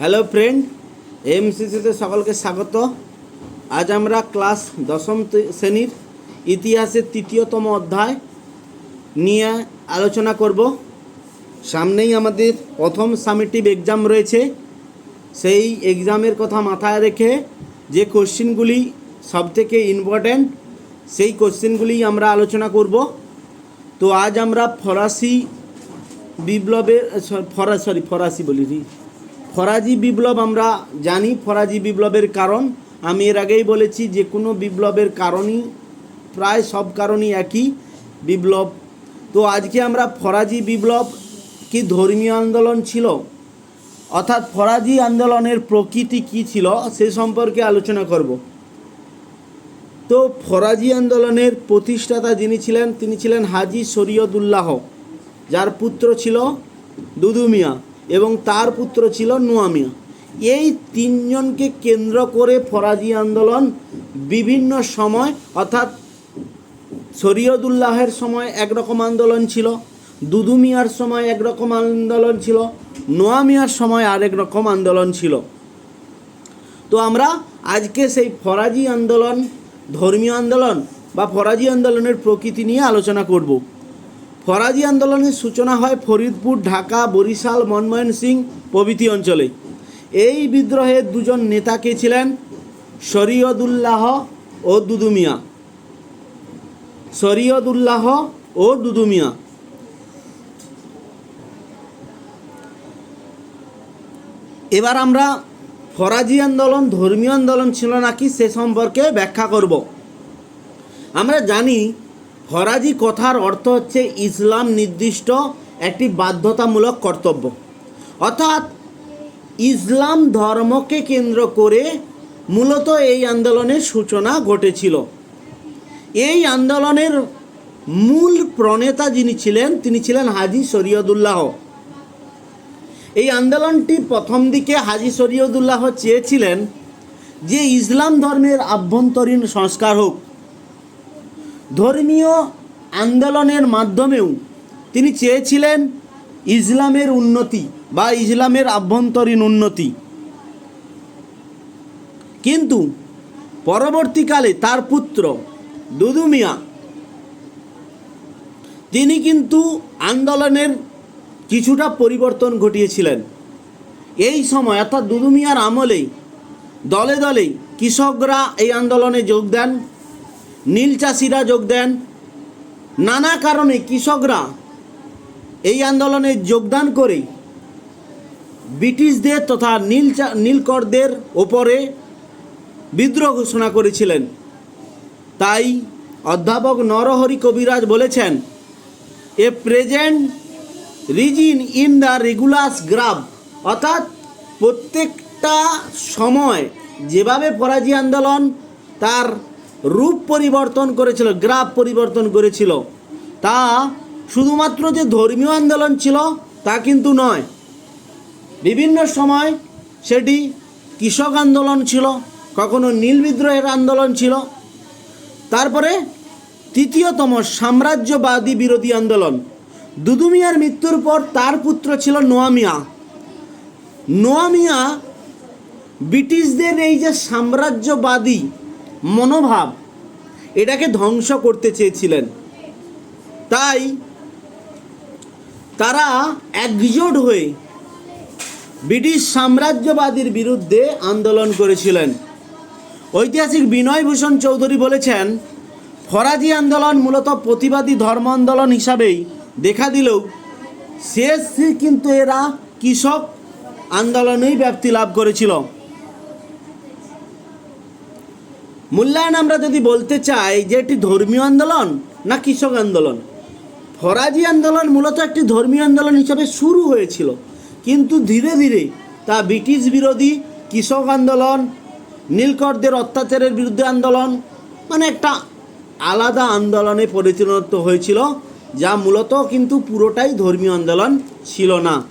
Hello friend এমসিসিতে সকলকে স্বাগত। আজ আমরা ক্লাস দশম শ্রেণির ইতিহাসের তৃতীয়তম অধ্যায় নিয়ে আলোচনা করব। সামনেই আমাদের প্রথম সামেটিভ এক্সাম রয়েছে। সেই এক্সামের কথা মাথায় রেখে যে কোশ্চেনগুলি সবথেকে ইম্পর্ট্যান্ট সেই কোশ্চেনগুলি আমরা আলোচনা করব। তো আজ আমরা ফরাসি বিপ্লবের ফরা, সরি, ফরাসি বলিনি ফরাজি বিপ্লব আমরা জানি, ফরাজি বিপ্লবের কারণ। আমি এর আগেই বলেছি যে কোনো বিপ্লবের কারণই, প্রায় সব কারণই একই বিপ্লব। তো আজকে আমরা ফরাজি বিপ্লব কি ধর্মীয় আন্দোলন ছিল? অর্থাৎ ফরাজি আন্দোলনের প্রকৃতি কি ছিল সে সম্পর্কে আলোচনা করব। তো ফরাজি আন্দোলনের প্রতিষ্ঠাতা যিনি ছিলেন, তিনি ছিলেন হাজি শরীয়দুল্লাহ যার পুত্র ছিল দুদু মিয়া। এবং তার পুত্র ছিল নোয়া মিয়া। এই তিনজনকে কেন্দ্র করে ফরাজি আন্দোলন বিভিন্ন সময়, অর্থাৎ শরীয়দুল্লাহের সময় একরকম আন্দোলন ছিল, দুদু মিয়ার সময় একরকম আন্দোলন ছিল, নোয়া মিয়ার সময় আরেক রকম আন্দোলন ছিল। তো আমরা আজকে সেই ফরাজি আন্দোলন, ধর্মীয় আন্দোলন বা ফরাজি আন্দোলনের প্রকৃতি নিয়ে আলোচনা করব। ফরাজি আন্দোলনের সূচনা হয় ফরিদপুর, ঢাকা, বরিশাল, মনমোহন সিং প্রভৃতি অঞ্চলে। এই বিদ্রোহের দুজন নেতা কে ছিলেন? শরীয়দুল্লাহ ও দুদু মিয়া। শরীয়দুল্লাহ ও দুদু মিয়া। এবার আমরা ফরাজি আন্দোলন, ধর্মীয় আন্দোলন ছিল নাকি সে সম্পর্কে ব্যাখ্যা করব। আমরা জানি ফরাজি কথার অর্থ হচ্ছে ইসলাম নির্দিষ্ট একটি বাধ্যতামূলক কর্তব্য। অর্থাৎ ইসলাম ধর্মকে কেন্দ্র করে মূলত এই আন্দোলনের সূচনা ঘটেছিল। এই আন্দোলনের মূল প্রণেতা যিনি ছিলেন, তিনি ছিলেন হাজি শরীয়দুল্লাহ এই আন্দোলনটি প্রথম দিকে হাজি শরীয়দুল্লাহ চেয়েছিলেন যে ইসলাম ধর্মের আভ্যন্তরীণ সংস্কার হোক। ধর্মীয় আন্দোলনের মাধ্যমেও তিনি চেয়েছিলেন ইসলামের উন্নতি বা ইসলামের আভ্যন্তরীণ উন্নতি। কিন্তু পরবর্তীকালে তার পুত্র দুদু মিয়া তিনি কিন্তু আন্দোলনের কিছুটা পরিবর্তন ঘটিয়েছিলেন। এই সময় অর্থাৎ দুদু মিয়ার আমলেই দলে দলে কৃষকরা এই আন্দোলনে যোগ দেন। নীল চাষিরা যোগ দেন। নানা কারণে কৃষকরা এই আন্দোলনে যোগদান করে ব্রিটিশদের তথা নীল নীলকরদের ওপরে বিদ্রোহ ঘোষণা করেছিলেন। তাই অধ্যাপক নরহরি কবিরাজ বলেছেন, a present region in the regulus graph অর্থাৎ প্রত্যেকটা সময় যেভাবে ফরাজি আন্দোলন তার রূপ পরিবর্তন করেছিল গ্রাফ পরিবর্তন করেছিল। তা শুধুমাত্র যে ধর্মীয় আন্দোলন ছিল, তা কিন্তু নয়। বিভিন্ন সময় সেটি কৃষক আন্দোলন ছিল, কখনো নীল বিদ্রোহের আন্দোলন ছিল। তারপরে তৃতীয়তম সাম্রাজ্যবাদী বিরোধী আন্দোলন। দুদু মিয়ার মৃত্যুর পর তার পুত্র ছিল নোয়া মিয়া। নোয়া মিয়া ব্রিটিশদের এই যে সাম্রাজ্যবাদী মনোভাব, এটাকে ধ্বংস করতে চেয়েছিলেন। তাই তারা একজোট হয়ে ব্রিটিশ সাম্রাজ্যবাদীর বিরুদ্ধে আন্দোলন করেছিলেন। ঐতিহাসিক বিনয়ভূষণ চৌধুরী বলেছেন, ফরাজি আন্দোলন মূলত প্রতিবাদী ধর্ম আন্দোলন হিসাবেই দেখা দিলেও শেষ কিন্তু এরা কৃষক আন্দোলনেই ব্যাপ্তি লাভ করেছিল। মূল্যায়ন আমরা যদি বলতে চাই যে এটি ধর্মীয় আন্দোলন না কৃষক আন্দোলন? ফরাজি আন্দোলন মূলত একটি ধর্মীয় আন্দোলন হিসাবে শুরু হয়েছিল। কিন্তু ধীরে ধীরে তা ব্রিটিশ বিরোধী কৃষক আন্দোলন, নীলকরদের অত্যাচারের বিরুদ্ধে আন্দোলন মানে একটা আলাদা আন্দোলনে পরিণত হয়েছিল, যা মূলত কিন্তু পুরোটাই ধর্মীয় আন্দোলন ছিল না।